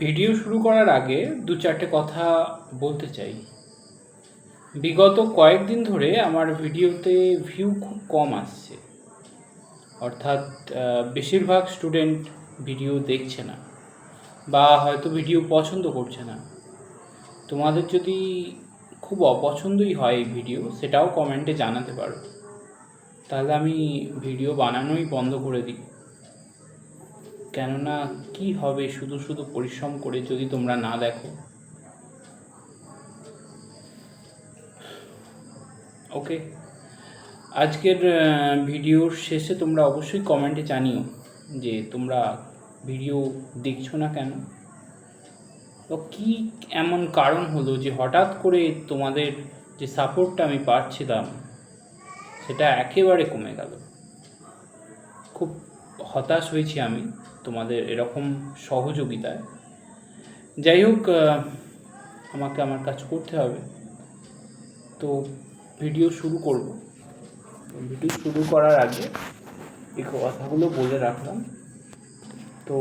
Video শুরু করার আগে দু চারটে কথা বলতে চাই। বিগত কয়েকদিন ধরে আমার ভিডিওতে ভিউ খুব কম আসছে। অর্থাৎ বেশিরভাগ স্টুডেন্ট ভিডিও দেখছে না বা হয়তো ভিডিও পছন্দ করছে না। তোমাদের যদি খুব অপছন্দই হয় এই ভিডিও সেটাও কমেন্টে জানাতে পারো। তাহলে আমি ভিডিও বানানোই বন্ধ করে দিই। কেননা কি হবে? শুধু শুধু পরিশ্রম করে যদি তোমরা না দেখো। ওকে। আজকের ভিডিওর শেষে তোমরা অবশ্যই কমেন্টে জানিও যে তোমরা ভিডিও দেখছ না কেন? তো কি এমন কারণ হলো যে হঠাৎ করে তোমাদের যে সাপোর্টটা আমি পাচ্ছিলাম, সেটা একেবারে কমে গেল? খুব হতাশ হয়েছি আমি। তোমাদের এরকম সহযোগিতায়। যাই হোক আমাকে আমার কাজ করতে হবে। তো ভিডিও শুরু করব। ভিডিও শুরু করার আগে এই কথাগুলো বলে রাখলাম। তো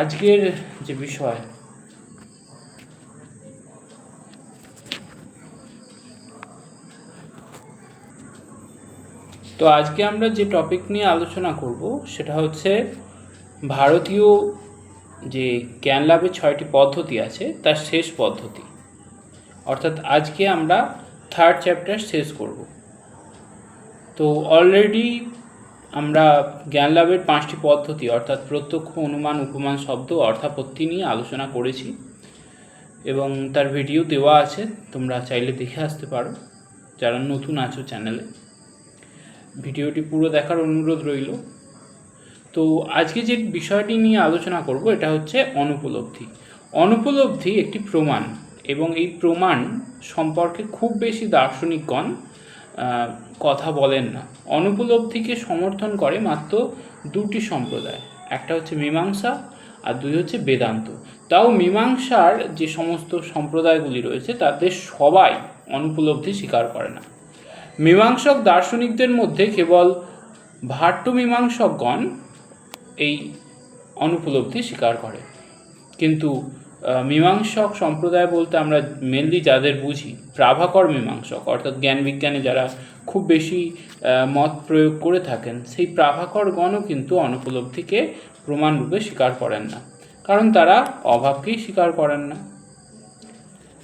আজকের যে বিষয় তো আজকে আমরা যে টপিক নিয়ে আলোচনা করব, সেটা হচ্ছে ভারতীয় যে জ্ঞান লাভের ছয়টি পদ্ধতি আছে, তার শেষ পদ্ধতি। অর্থাৎ আজকে আমরা থার্ড চ্যাপ্টার শেষ করব। তো অলরেডি আমরা জ্ঞান লাভের পাঁচটি পদ্ধতি, অর্থাৎ প্রত্যক্ষ, অনুমান, উপমান, শব্দ, অর্থাপত্তি নিয়ে আলোচনা করেছি। এবং তার ভিডিও দেওয়া আছে, তোমরা চাইলে দেখে আসতে পারো। যারা নতুন আছো চ্যানেলে ভিডিওটি পুরো দেখার অনুরোধ রইল। তো আজকে যে বিষয়টি নিয়ে আলোচনা করব, এটা হচ্ছে অনুপলব্ধি। অনুপলব্ধি একটি প্রমাণ এবং এই প্রমাণ সম্পর্কে খুব বেশি দার্শনিকগণ কথা বলেন না। অনুপলব্ধিকে সমর্থন করে মাত্র দুটি সম্প্রদায়, একটা হচ্ছে মীমাংসা আর দুই হচ্ছে বেদান্ত। তাও মীমাংসার যে সমস্ত সম্প্রদায়গুলি রয়েছে, তাদের সবাই অনুপলব্ধি স্বীকার করে না। মীমাংসক দার্শনিকদের মধ্যে কেবল ভাট্ট মীমাংসকগণ এই অনুপলব্ধি স্বীকার করে। কিন্তু মীমাংসক সম্প্রদায় বলতে আমরা মেনলি যাদের বুঝি, প্রাভাকর মীমাংসক, অর্থাৎ জ্ঞান বিজ্ঞানে যারা খুব বেশি মত প্রয়োগ করে থাকেন, সেই প্রাভাকরগণও কিন্তু অনুপলব্ধিকে প্রমাণরূপে স্বীকার করেন না। কারণ তারা অভাবকেই স্বীকার করেন না।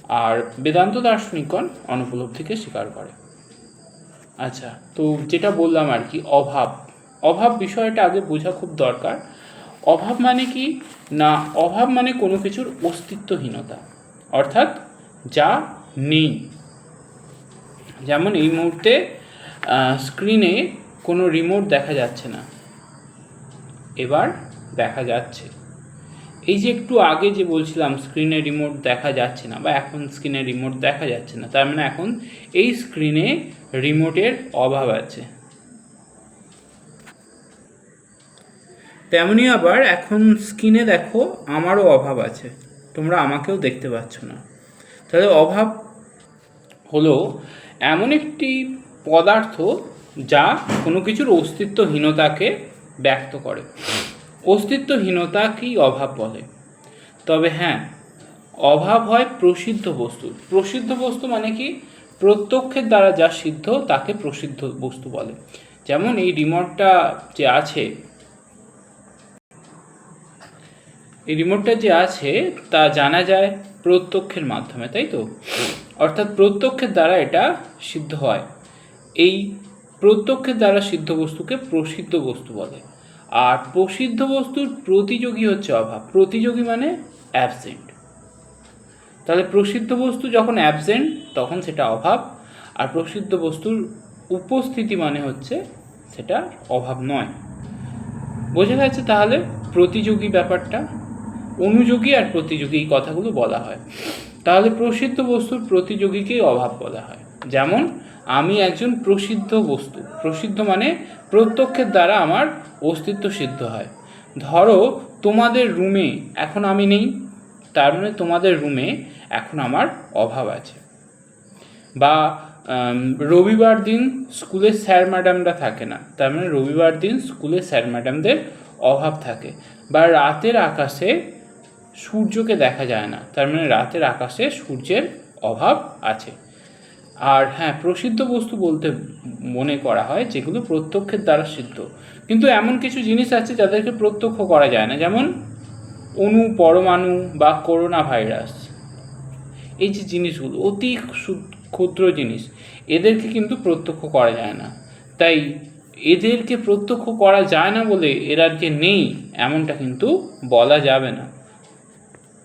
আর বেদান্ত দার্শনিকগণ অনুপলব্ধিকে স্বীকার করে। আচ্ছা তো যেটা বললাম আর কি, অভাব। অভাব বিষয়টা আগে বোঝা খুব দরকার। অভাব মানে কি? না, অভাব মানে কোনো কিছুর অস্তিত্বহীনতা। অর্থাৎ যা নেই। যেমন এই মুহূর্তে স্ক্রিনে কোনো রিমোট দেখা যাচ্ছে না। এবার দেখা যাচ্ছে। এই যে একটু আগে যে বলছিলাম স্ক্রিনে রিমোট দেখা যাচ্ছে না বা এখন স্ক্রিনে রিমোট দেখা যাচ্ছে না, তার মানে এখন এই স্ক্রিনে রিমোটের অভাব আছে। তেমনি আবার এখন স্ক্রিনে দেখো আমারও অভাব আছে, তোমরা আমাকেও দেখতে পাচ্ছ না। তাহলে অভাব হলো এমন একটি পদার্থ যা কোনো কিছুর অস্তিত্বহীনতাকে ব্যক্ত করে। অস্তিত্বহীনতাকেই অভাব বলে? তবে হ্যাঁ অভাব হয় প্রসিদ্ধ বস্তুর প্রসিদ্ধ বস্তু মানে কি? প্রত্যক্ষের দ্বারা যা সিদ্ধ, তাকে প্রসিদ্ধ বস্তু বলে। যেমন এই রিমোটটা যে আছে, এই রিমোটটা যে আছে, তা জানা যায় প্রত্যক্ষের মাধ্যমে, তাই তো? অর্থাৎ প্রত্যক্ষের দ্বারা এটা সিদ্ধ হয়। এই প্রত্যক্ষের দ্বারা সিদ্ধ বস্তুকে প্রসিদ্ধ বস্তু বলে। আর প্রসিদ্ধ বস্তুর প্রতিযোগী হচ্ছে অভাব। প্রতিযোগী মানে অ্যাবসেন্ট তাহলে প্রসিদ্ধ বস্তু যখন অ্যাবসেন্ট তখন সেটা অভাব। আর প্রসিদ্ধ বস্তুর উপস্থিতি মানে হচ্ছে সেটা অভাব নয়। বোঝা গেছে তাহলে? প্রতিযোগী ব্যাপারটা। অনুযোগী আর প্রতিযোগী এই কথাগুলো বলা হয়। তাহলে প্রসিদ্ধ বস্তুর প্রতিযোগীকেই অভাব বলা হয়। যেমন, আমি একজন প্রসিদ্ধ বস্তু। প্রসিদ্ধ মানে প্রত্যক্ষের দ্বারা আমার অস্তিত্ব সিদ্ধ হয়। ধরো, তোমাদের রুমে এখন আমি নেই। তার মানে তোমাদের রুমে এখন আমার অভাব আছে। বা রবিবার দিন স্কুলে স্যার ম্যাডামরা থাকে না। তার মানে রবিবার দিন স্কুলে স্যার ম্যাডামদের অভাব থাকে। বা রাতের আকাশে সূর্যকে দেখা যায় না। তার মানে রাতের আকাশে সূর্যের অভাব আছে। আর হ্যাঁ প্রসিদ্ধ বস্তু বলতে মনে করা হয় যেগুলো প্রত্যক্ষের দ্বারা সিদ্ধ। কিন্তু এমন কিছু জিনিস আছে যাদেরকে প্রত্যক্ষ করা যায় না। যেমন অণু, পরমাণু বা করোনা ভাইরাস। এই যে জিনিসগুলো অতি ক্ষুদ্র জিনিস, এদেরকে কিন্তু প্রত্যক্ষ করা যায় না। তাই এদেরকে প্রত্যক্ষ করা যায় না বলে এরা যে নেই, এমনটা কিন্তু বলা যাবে না।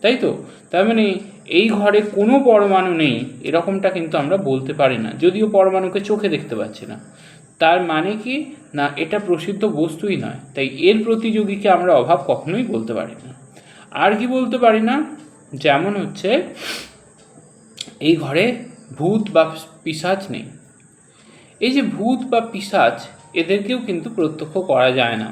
তাই তো? তার মানে এই ঘরে কোনো পরমাণু নেই, এরকমটা কিন্তু আমরা বলতে পারি না। যদিও পরমাণুকে চোখে দেখতে পাচ্ছি না। তার মানে কি? না, এটা প্রসিদ্ধ বস্তুই নয়। তাই এর প্রতিযোগীকে আমরা অভাব কখনোই বলতে পারি না। আর কি বলতে পারি না? যেমন হচ্ছে, এই ঘরে ভূত বা পিশাচ নেই। এই যে ভূত বা পিশাচ এদেরকেও কিন্তু প্রত্যক্ষ করা যায় না।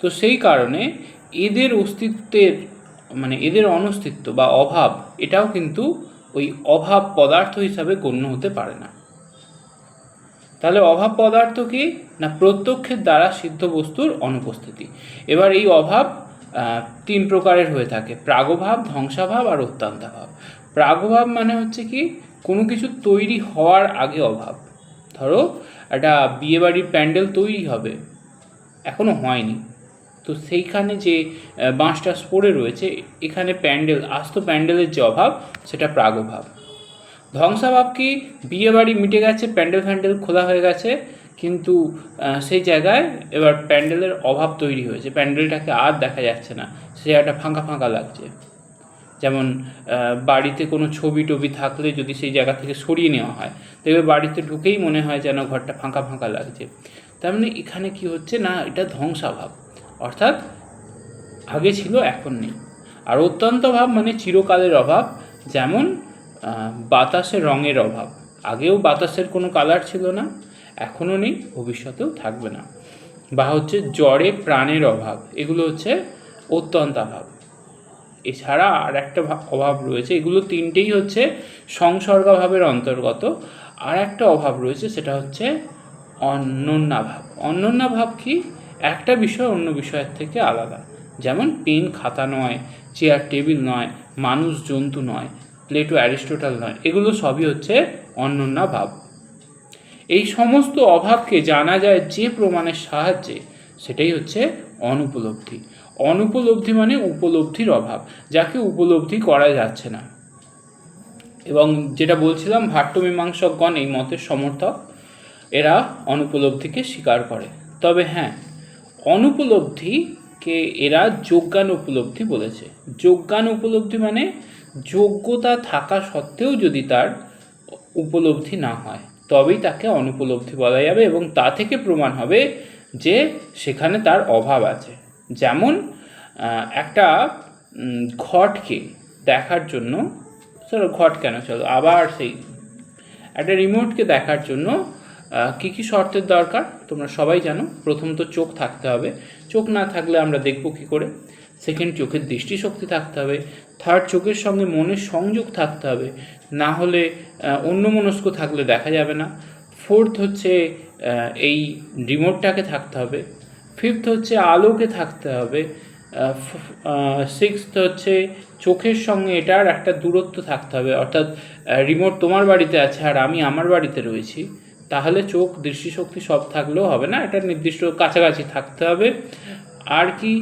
তো সেই কারণে এদের অস্তিত্বের মানে এদের অনস্তিত্ব বা অভাব, এটাও কিন্তু ওই অভাব পদার্থ হিসাবে গণ্য হতে পারে না। তাহলে অভাব পদার্থ কি? না প্রত্যক্ষের দ্বারা সিদ্ধ বস্তুর অনুপস্থিতি। এবার এই অভাব তিন প্রকারের হয়ে থাকে, প্রাগভাব, ধ্বংসাভাব আর অত্যান্তাভাব। প্রাগভাব মানে হচ্ছে কি? কোনো কিছু তৈরি হওয়ার আগে অভাব। ধরো একটা বিয়েবাড়ির প্যান্ডেল তৈরি হবে, এখনও হয়নি। তো সেইখানে যে বাঁশটা পড়ে রয়েছে, এখানে প্যান্ডেল, আস্ত প্যান্ডেলের যে অভাব, সেটা প্রাগভাব। ধ্বংসাভাব কি? বিয়ে বাড়ি মিটে গেছে, প্যান্ডেল ফ্যান্ডেল খোলা হয়ে গেছে, কিন্তু সেই জায়গায় এবার প্যান্ডেলের অভাব তৈরি হয়েছে। প্যান্ডেলটাকে আর দেখা যাচ্ছে না সে জায়গাটা ফাঁকা ফাঁকা লাগছে। যেমন বাড়িতে কোনো ছবি টবি থাকলে যদি সেই জায়গা থেকে সরিয়ে নেওয়া হয় দেখবে বাড়িতে ঢুকেই মনে হয় যেন ঘরটা ফাঁকা ফাঁকা লাগছে। তার মানে এখানে কি হচ্ছে না, এটা ধ্বংসাভাব। অর্থাৎ আগে ছিল, এখন নেই। আর অত্যন্ত ভাব মানে চিরকালের অভাব, যেমন বাতাসের রঙের অভাব। আগেও বাতাসের কোনো কালার ছিল না, এখনও নেই, ভবিষ্যতেও থাকবে না। বা হচ্ছে জ্বরে প্রাণের অভাব, এগুলো হচ্ছে অত্যন্তাভাব এছাড়া আর একটা অভাব রয়েছে, এগুলো তিনটেই হচ্ছে সংসর্গভাবের অন্তর্গত। আর একটা অভাব রয়েছে, সেটা হচ্ছে অনন্যাভাব অনন্যাভাব কি? একটা বিষয় অন্য বিষয়ের থেকে আলাদা। যেমন পেন খাতা নয়, চেয়ার টেবিল নয়, মানুষ জন্তু নয়, প্লেটো অ্যারিস্টোটাল নয়, এগুলো সবই হচ্ছে অনন্যাভাব এই সমস্ত অভাবকে জানা যায় যে প্রমাণের সাহায্যে, সেটাই হচ্ছে অনুপলব্ধি। অনুপলব্ধি মানে উপলব্ধির অভাব, যাকে উপলব্ধি করা যাচ্ছে না। এবং যেটা বলছিলাম, ভাট্টমীমাংসকগণ এই মতের সমর্থক, এরা অনুপলব্ধিকে স্বীকার করে। তবে হ্যাঁ অনুপলব্ধিকে এরা যোগ্যান উপলব্ধি বলেছে। যোগ্যান উপলব্ধি মানে যোগ্যতা থাকা সত্ত্বেও যদি তার উপলব্ধি না হয়, তবেই তাকে অনুপলব্ধি বলা যাবে এবং তা থেকে প্রমাণ হবে যে সেখানে তার অভাব আছে। যেমন একটা ঘটকে দেখার জন্য, চলো ঘট কেন, চলো আবার সেই, একটা রিমোটকে দেখার জন্য কি কি শর্তের দরকার? তোমরা সবাই জানো। প্রথম তো চোখ থাকতে হবে। চোখ না থাকলে আমরা দেখব কি করে? সেকেন্ড চোখের দৃষ্টিশক্তি থাকতে হবে। থার্ড চোখের সঙ্গে মনের সংযোগ থাকতে হবে। না হলে অন্য মনস্ক থাকলে দেখা যাবে না। ফোর্থ হচ্ছে এই রিমোটটাকে থাকতে হবে। ফিফথ হচ্ছে, আলোকে থাকতে হবে। সিক্সথ হচ্ছে, চোখের সঙ্গে এটার একটা দূরত্ব থাকতে হবে। অর্থাৎ রিমোট তোমার বাড়িতে আছে আর আমি আমার বাড়িতে রয়েছি। তাহলে চোখ, দৃষ্টিশক্তি সব থাকলেও হবে না, এটা নির্দিষ্ট কাছাকাছি থাকতে হবে। আর কি,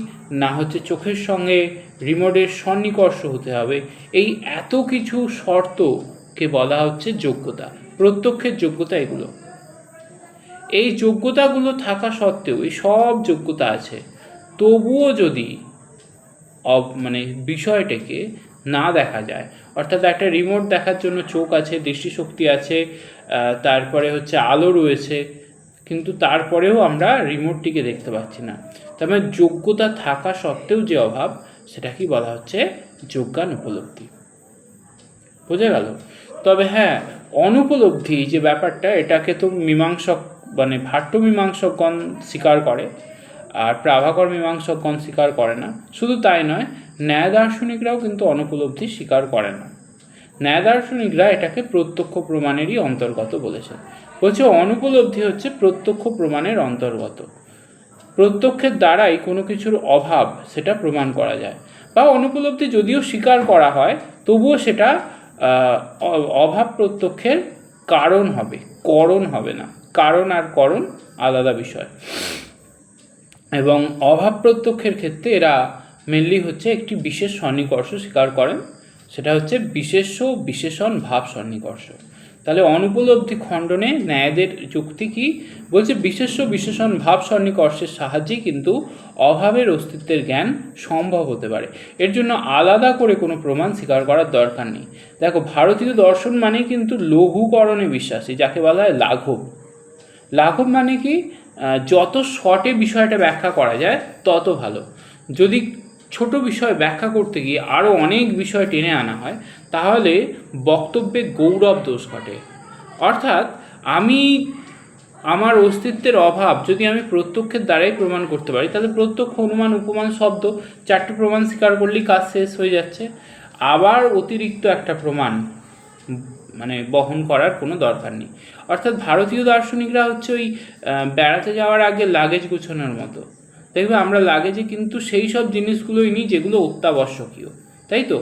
না হচ্ছে চোখের সঙ্গে রিমোটের সন্নিকর্ষ হতে হবে। এই এত কিছু শর্তকে বলা হচ্ছে যোগ্যতা, প্রত্যক্ষের যোগ্যতা এগুলো। এই যোগ্যতাগুলো থাকা সত্ত্বেও, এই সব যোগ্যতা আছে। তবুও যদি মানে বিষয়টাকে না দেখা যায়। অর্থাৎ একটা রিমোট দেখার জন্য চোখ আছে, দৃষ্টিশক্তি আছে তারপরে হচ্ছে আলো রয়েছে, কিন্তু তারপরেও আমরা রিমোটটিকে দেখতে পাচ্ছি না। তার মানে যোগ্যতা থাকা সত্ত্বেও যে অভাব সেটা কি বলা হচ্ছে যোগ্যান উপলব্ধি বোঝা গেল? তবে হ্যাঁ অনুপলব্ধি যে ব্যাপারটা, এটাকে তো মীমাংসক মানে ভাট্ট মীমাংসকগণ স্বীকার করে, আর প্রাভাকর মীমাংসকগণ স্বীকার করে না। শুধু তাই নয় ন্যায় দার্শনিকরাও কিন্তু অনুপলব্ধি স্বীকার করে না। ন্যায় দার্শনিকরা এটাকে প্রত্যক্ষ প্রমাণেরই অন্তর্গত বলেছে বলছে, অনুপলব্ধি হচ্ছে প্রত্যক্ষ প্রমাণের অন্তর্গত। প্রত্যক্ষের দ্বারাই কোনো কিছুর অভাব সেটা প্রমাণ করা যায়। বা অনুপলব্ধি যদিও স্বীকার করা হয়, তবুও সেটা অভাব প্রত্যক্ষের কারণ হবে, করণ হবে না। কারণ আর করণ আলাদা বিষয়। এবং অভাব প্রত্যক্ষের ক্ষেত্রে এরা মেনলি হচ্ছে একটি বিশেষ সন্নিকর্ষ স্বীকার করেন, সেটা হচ্ছে বিশেষ্য বিশেষণ ভাব সন্নিকর্ষ তাহলে অনুপলব্ধি খণ্ডনে ন্যায়দের যুক্তি কি? বলছে বিশেষ্য বিশেষণ ভাব সন্নিকর্ষের সাহায্যেই কিন্তু অভাবের অস্তিত্বের জ্ঞান সম্ভব হতে পারে। এর জন্য আলাদা করে কোনো প্রমাণ স্বীকার করার দরকার নেই। দেখো, ভারতীয় দর্শন মানে কিন্তু লঘুকরণে বিশ্বাসী, যাকে বলা হয় লাঘব। লাঘব মানে কি? যত শর্টে বিষয়টা ব্যাখ্যা করা যায়, তত ভালো। যদি ছোট বিষয় ব্যাখ্যা করতে গিয়ে আরও অনেক বিষয় টেনে আনা হয়, তাহলে বক্তব্যে গৌরব দোষ ঘটে। অর্থাৎ আমি আমার অস্তিত্বের অভাব যদি আমি প্রত্যক্ষের দ্বারাই প্রমাণ করতে পারি, তাহলে প্রত্যক্ষ অনুমান, উপমান, শব্দ চারটে প্রমাণ স্বীকার করলেই কাজ শেষ হয়ে যাচ্ছে। আবার অতিরিক্ত একটা প্রমাণ মানে বহন করার কোনো দরকার নেই। অর্থাৎ ভারতীয় দার্শনিকরা হচ্ছে ওই বেড়াতে যাওয়ার আগে লাগেজ গুছানোর মতো। দেখবে আমরা লাগেজে কিন্তু সেই সব জিনিসগুলোই নিই যেগুলো অত্যাবশ্যকীয়, তাই তো?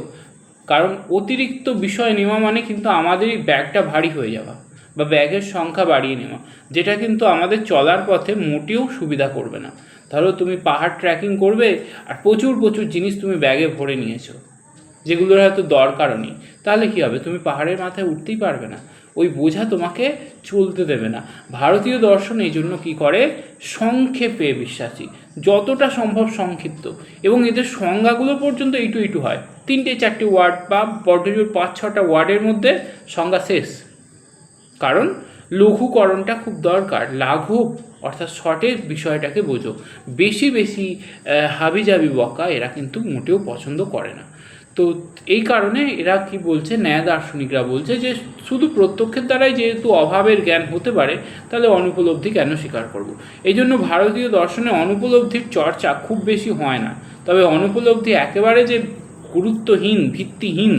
কারণ অতিরিক্ত বিষয় নেওয়া মানে কিন্তু আমাদেরই ব্যাগটা ভারী হয়ে যাওয়া বা ব্যাগের সংখ্যা বাড়িয়ে নেওয়া, যেটা কিন্তু আমাদের চলার পথে মোটেও সুবিধা করবে না। ধরো তুমি পাহাড় ট্রেকিং করবে আর প্রচুর প্রচুর জিনিস তুমি ব্যাগে ভরে নিয়েছো, যেগুলোর হয়তো দরকারও নেই। তাহলে কি হবে? তুমি পাহাড়ের মাথায় উঠতেই পারবে না। ওই বোঝা তোমাকে চলতে দেবে না। ভারতীয় দর্শন এই জন্য কী করে? সংক্ষেপে বিশ্বাসী। যতটা সম্ভব সংক্ষিপ্ত। এবং এদের সংজ্ঞাগুলো পর্যন্ত এইটু এইটু হয়। তিনটে, চারটে ওয়ার্ড বা বড্ডজোর পাঁচ, ছটা ওয়ার্ডের মধ্যে সংজ্ঞা শেষ। কারণ লঘুকরণটা খুব দরকার। লাঘব, অর্থাৎ শর্টের বিষয়টাকে বোঝো। বেশি বেশি হাবিজাবি বকা এরা কিন্তু মোটেও পছন্দ করে না। তো এই কারণে এরা কি বলছে, ন্যায় দার্শনিকরা বলছে যে শুধু প্রত্যক্ষের দ্বারাই যেহেতু অভাবের জ্ঞান হতে পারে, তাহলে অনুপলব্ধি কেন স্বীকার করব। এই জন্য ভারতীয় দর্শনে অনুপলব্ধির চর্চা খুব বেশি হয় না। তবে অনুপলব্ধি একেবারে যে গুরুত্বহীন, ভিত্তিহীন,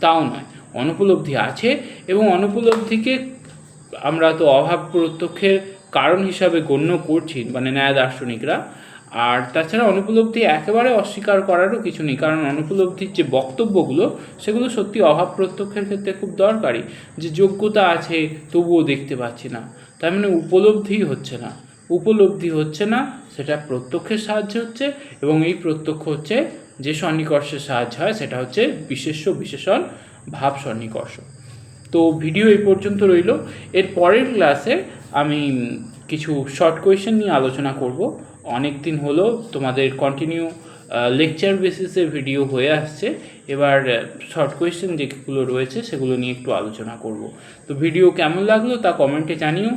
তাও নয়। অনুপলব্ধি আছে এবং অনুপলব্ধিকে আমরা তো অভাব প্রত্যক্ষের কারণ হিসাবে গণ্য করছি মানে ন্যায় দার্শনিকরা। আর তাছাড়া অনুপলব্ধি একেবারে অস্বীকার করারও কিছু নেই, কারণ অনুপলব্ধির যে বক্তব্যগুলো, সেগুলো সত্যি অভাব প্রত্যক্ষের ক্ষেত্রে খুব দরকারি, যে যোগ্যতা আছে তবুও দেখতে পাচ্ছি না। তার মানে উপলব্ধি হচ্ছে না। উপলব্ধি হচ্ছে না, সেটা প্রত্যক্ষের সাহায্যে হচ্ছে, এবং এই প্রত্যক্ষ হচ্ছে যে সন্নিকর্ষের সাহায্য হয়, সেটা হচ্ছে বিশেষ্য, বিশেষণ, ভাব সন্নিকর্ষ তো ভিডিও এই পর্যন্ত রইল। এর পরের ক্লাসে আমি কিছু শর্ট কোয়েশ্চেন নিয়ে আলোচনা করব। অনেক দিন হলো তোমাদের কন্টিনিউ লেকচার বেসিসে ভিডিও হয়ে আসছে। এবার শর্ট কোয়েশ্চেন যেগুলো রয়েছে সেগুলো নিয়ে একটু আলোচনা করব। তো ভিডিও কেমন লাগল তা কমেন্টে জানিও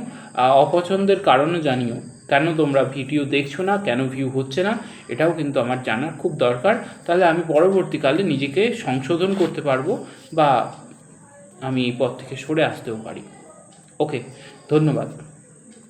অপছন্দের কারণও জানিও। কেন তোমরা ভিডিও দেখছ না, কেন ভিউ হচ্ছে না, এটাও কিন্তু আমার জানার খুব দরকার। তাহলে আমি পরবর্তীকালে নিজেকে সংশোধন করতে পারব বা আমি পথ থেকে সরে আসতেও পারি। ওকে ধন্যবাদ।